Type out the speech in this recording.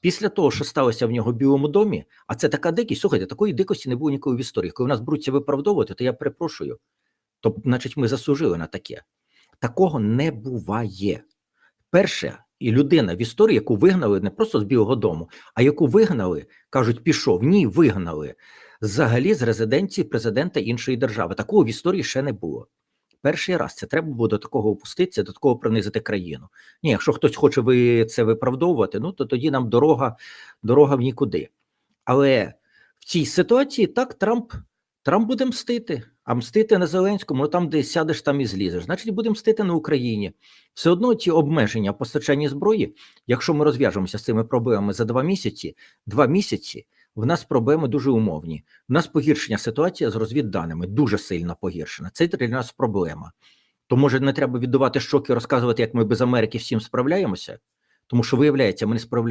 Після того, що сталося в нього в Білому домі, а це така дикість, слухайте, такої дикості не було ніколи в історії. Коли нас бруться виправдовувати, то я перепрошую. То, значить, ми заслужили на таке. Такого не буває. Перше, і людина в історії, яку вигнали не просто з Білого Дому, а яку вигнали, кажуть, пішов. Ні, вигнали взагалі з резиденції президента іншої держави. Такого в історії ще не було. Перший раз це треба було до такого опуститися, до такого принизити країну. Ні, якщо хтось хоче ви це виправдовувати, ну то тоді нам дорога, дорога в нікуди. Але в цій ситуації так Трамп, Трамп буде мстити. А мстити на Зеленському, ну там, де сядеш, там і злізеш. Значить, буде мстити на Україні. Все одно ці обмеження в постачанні зброї, якщо ми розв'яжемося з цими проблемами за два місяці, два місяці. В нас проблеми дуже умовні. У нас погіршення ситуація з розвідданими, дуже сильно погіршена. Це для нас проблема. То може не треба віддавати шоки, розказувати, як ми без Америки всім справляємося, тому що виявляється, ми не справляємо.